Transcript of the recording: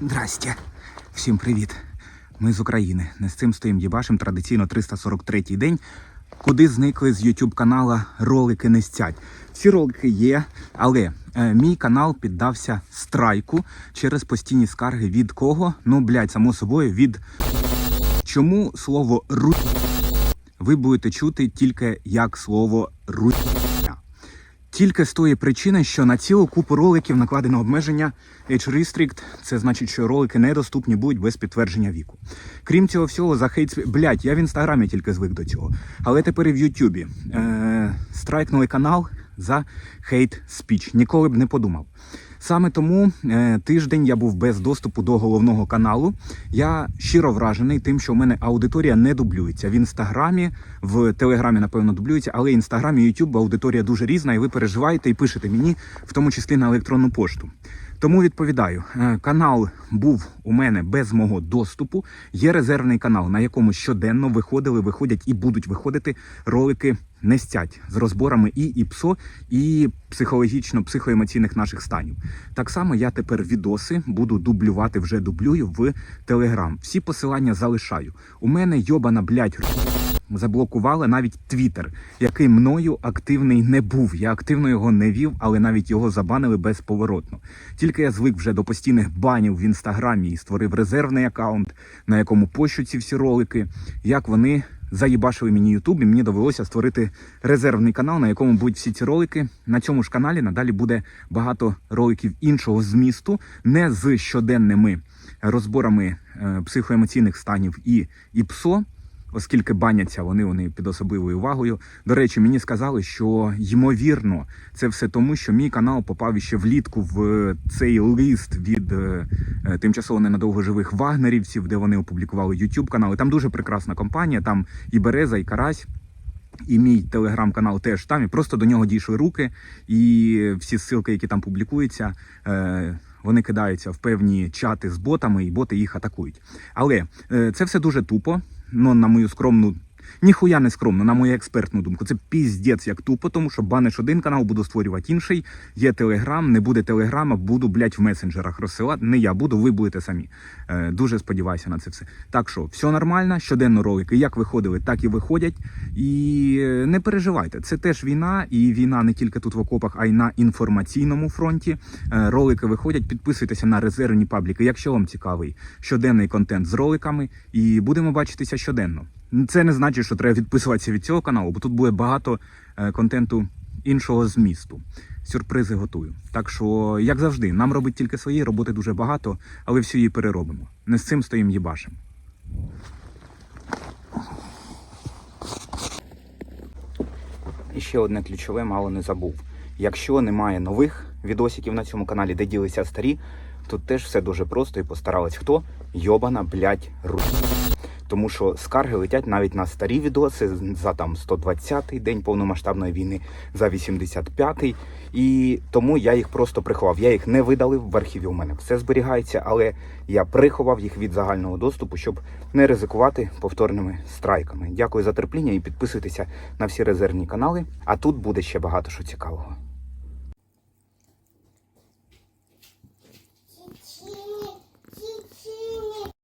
Здрасте. Всім привіт. Ми з України. Не з цим стоїм їбашим традиційно 343-й день. Куди зникли з YouTube канала ролики не стять. Всі ролики є, але е, мій канал піддався страйку через постійні скарги від кого? Ну, блядь, само собою, від чому слово ру ви будете чути тільки як слово русня. Тільки з тої причини, що на цілу купу роликів накладено обмеження Age Restrict, це значить, що ролики недоступні будуть без підтвердження віку. Крім цього всього, за хейт Блять, я в інстаграмі тільки звик до цього. Але тепер і в Ютубі е- страйкнули канал за хейт спіч. Ніколи б не подумав. Саме тому е, тиждень я був без доступу до головного каналу. Я щиро вражений тим, що в мене аудиторія не дублюється. В інстаграмі, в телеграмі, напевно, дублюється, але інстаграм і Ютуб аудиторія дуже різна, і ви переживаєте і пишете мені, в тому числі на електронну пошту. Тому відповідаю, е, канал був у мене без мого доступу. Є резервний канал, на якому щоденно виходили, виходять і будуть виходити ролики не стять з розборами і ІПСО, і психологічно-психоемоційних наших станів. Так само я тепер відоси буду дублювати, вже дублюю в Телеграм. Всі посилання залишаю. У мене йобана блядь, заблокували навіть Твіттер, який мною активний не був. Я активно його не вів, але навіть його забанили безповоротно. Тільки я звик вже до постійних банів в інстаграмі і створив резервний аккаунт, на якому пощу ці всі ролики, як вони. Заїбашили мені Ютуб, і мені довелося створити резервний канал, на якому будуть всі ці ролики. На цьому ж каналі надалі буде багато роликів іншого змісту, не з щоденними розборами е, психоемоційних станів і, і ПСО, оскільки баняться вони, вони під особливою увагою. До речі, мені сказали, що ймовірно це все тому, що мій канал попав іще влітку в цей лист від е, е, тимчасово ненадовго живих вагнерівців, де вони опублікували YouTube канали. Там дуже прекрасна компанія, там і Береза, і Карась. І мій телеграм-канал теж там, і просто до нього дійшли руки, і всі ссылки, які там публікуються, е, вони кидаються в певні чати з ботами, і боти їх атакують. Але е, це все дуже тупо. Ну, на мою скромну, ніхуя не скромно, на мою експертну думку. Це піздець як тупо, тому що баниш один канал, буду створювати інший. Є телеграм, не буде телеграма, буду, блядь, в месенджерах розсилати. Не я буду, ви будете самі. Е, дуже сподіваюся на це все. Так що, все нормально, щоденно ролики як виходили, так і виходять. І е, не переживайте, це теж війна, і війна не тільки тут в окопах, а й на інформаційному фронті. Е, Ролики виходять. Підписуйтеся на резервні пабліки, якщо вам цікавий щоденний контент з роликами, і будемо бачитися щоденно. Це не значить, що треба відписуватися від цього каналу, бо тут буде багато е, контенту іншого змісту. Сюрпризи готую. Так що, як завжди, нам робить тільки свої, роботи дуже багато, але всю її переробимо. Не з цим стоїм їбашем. І ще одне ключове мало не забув. Якщо немає нових відосиків на цьому каналі, де ділися старі, тут теж все дуже просто і постарались хто? Йобана, блядь, рус. Тому що скарги летять навіть на старі відоси за там 120-й день повномасштабної війни, за 85-й. І тому я їх просто приховав. Я їх не видалив в архіві. У мене все зберігається, але я приховав їх від загального доступу, щоб не ризикувати повторними страйками. Дякую за терпіння і підписуйтеся на всі резервні канали. А тут буде ще багато що цікавого.